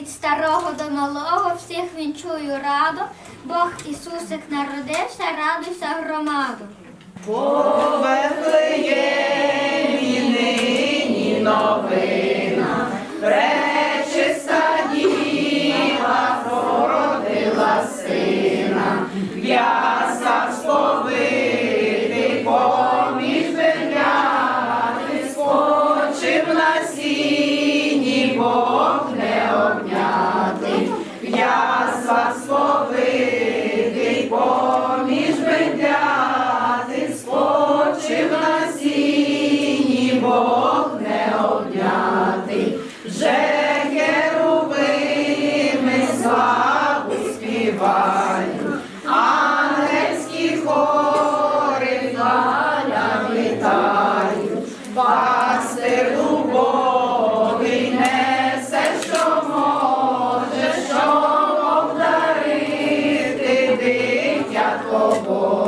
від старого до малого, всіх він чую радо. Бог Ісусик народився, радуйся громаду. благословити, поміж бедяти, спочив сіні, Бог не обнятий, вже керувими славу співають, ангельські хори, даля вітають, пастиру Бог. Твого.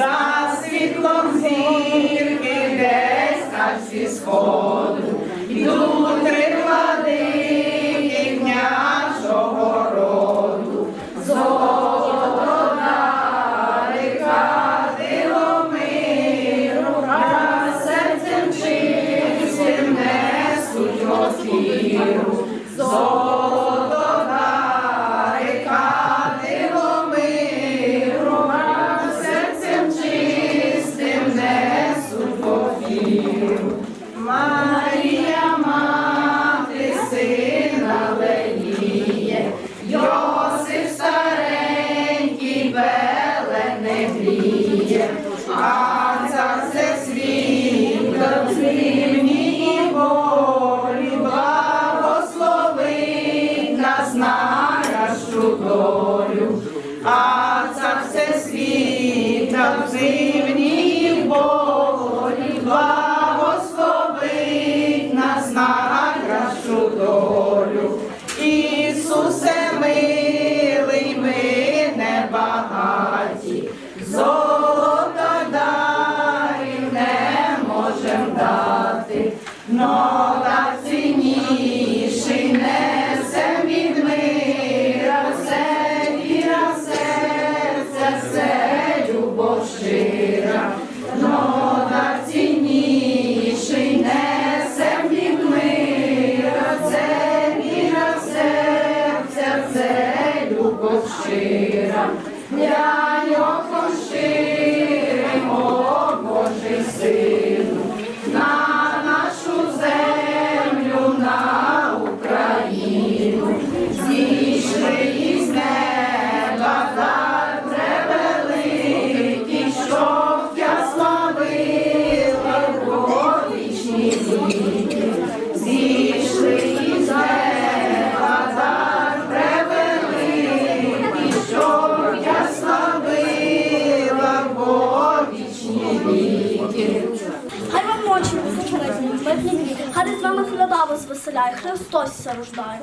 За світлом зірки десь аж зі сходу долю. А цар все світа в зимній волі благословить нас на кращу долю. Ісусе милий, ми небагаті, золота дарів не можем дати, но ночі безпечні, мирні з вами хляда вас веселяє, Христос рождає.